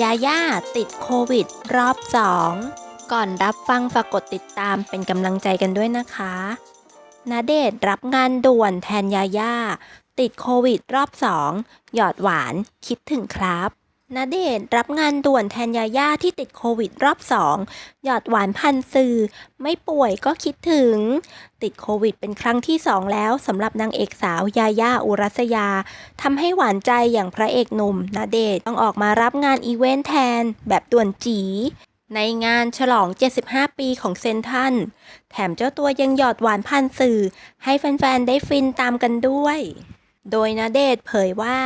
ยาย่าติดโควิด รอบ2ก่อนรับฟังฝากกดติดตามเป็นกำลังใจกันด้วยนะคะนาเดชรับงานด่วนแทนยาย่าติดโควิด รอบ2หยอดหวานคิดถึงครับ ณเดชรับงานด่วนแทนยาย่าที่ติดโควิดรอบ2หยอดหวานพันสื่อ ไม่ป่วยก็คิดถึง ติดโควิดเป็นครั้งที่2แล้วสำหรับนางเอกสาวยาย่าอุรัสยาทำให้หวานใจอย่างพระเอกหนุ่มณเดชต้องออกมารับงานอีเวนต์แทน แบบด่วนจีในงานฉลอง 75 ปีของเซนทัน แถมเจ้าตัวยังหยอดหวานพันสื่อ ให้แฟนๆ ได้ฟินตามกันด้วย โดยณเดชเผยว่า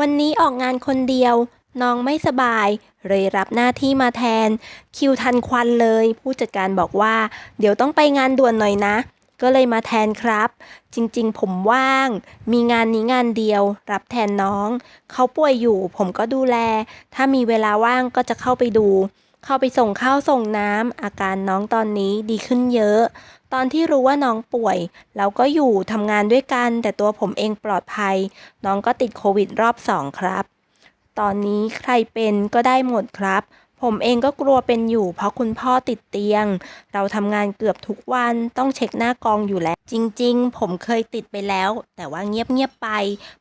วันนี้ออกงานคนเดียว น้องไม่สบาย เลยรับหน้าที่มาแทน คิวทันควันเลย ผู้จัดการบอกว่า เดี๋ยวต้องไปงานด่วนหน่อยนะ ก็เลยมาแทนครับ จริงๆ ผมว่าง มีงานนี้งานเดียว รับแทนน้อง เขาป่วยอยู่ ผมก็ดูแล ถ้ามีเวลาว่างก็จะเข้าไปดู เข้าไปส่งข้าวส่งน้ำอาการน้องตอนนี้ดีขึ้นเยอะ ตอนที่รู้ว่าน้องป่วย เราก็อยู่ทำงานด้วยกัน แต่ตัวผมเองปลอดภัย น้องก็ติดโควิดรอบสองครับ ตอนนี้ใครเป็นก็ได้หมดครับ ผมเองก็กลัวเป็นอยู่ เพราะคุณพ่อติดเตียง เราทำงานเกือบทุกวันต้องเช็คหน้ากองอยู่แล้ว จริง ๆ ผมเคยติดไปแล้ว แต่ว่าเงียบ ๆ ไป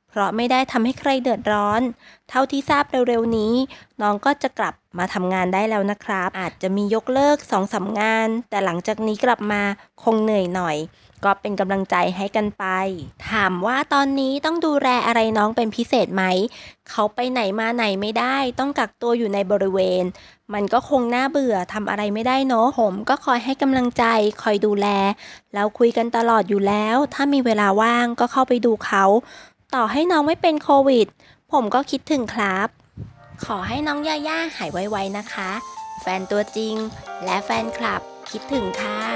เพราะไม่ได้ทำให้ใครเดือดร้อน เท่าที่ทราบเร็วๆนี้ น้องก็จะกลับมาทำงานได้แล้วนะครับ อาจจะมียกเลิกสองสามงาน แต่หลังจากนี้กลับมาคงเหนื่อยหน่อย ก็เป็นกำลังใจให้กันไป ถามว่าตอนนี้ต้องดูแลอะไรน้องเป็นพิเศษไหม เขาไปไหนมาไหนไม่ได้ ต้องกักตัวอยู่ในบริเวณ มันก็คงน่าเบื่อทำอะไรไม่ได้เนอะผมก็คอยให้กำลังใจ คอยดูแล แล้วคุยกันตลอดอยู่แล้ว ถ้ามีเวลาว่างก็เข้าไปดูเขา ต่อให้น้องไม่เป็นโควิด ผมก็คิดถึงครับ ขอให้น้องย่าย่าหายไวๆนะคะ แฟนตัวจริงและแฟนคลับคิดถึงค่ะ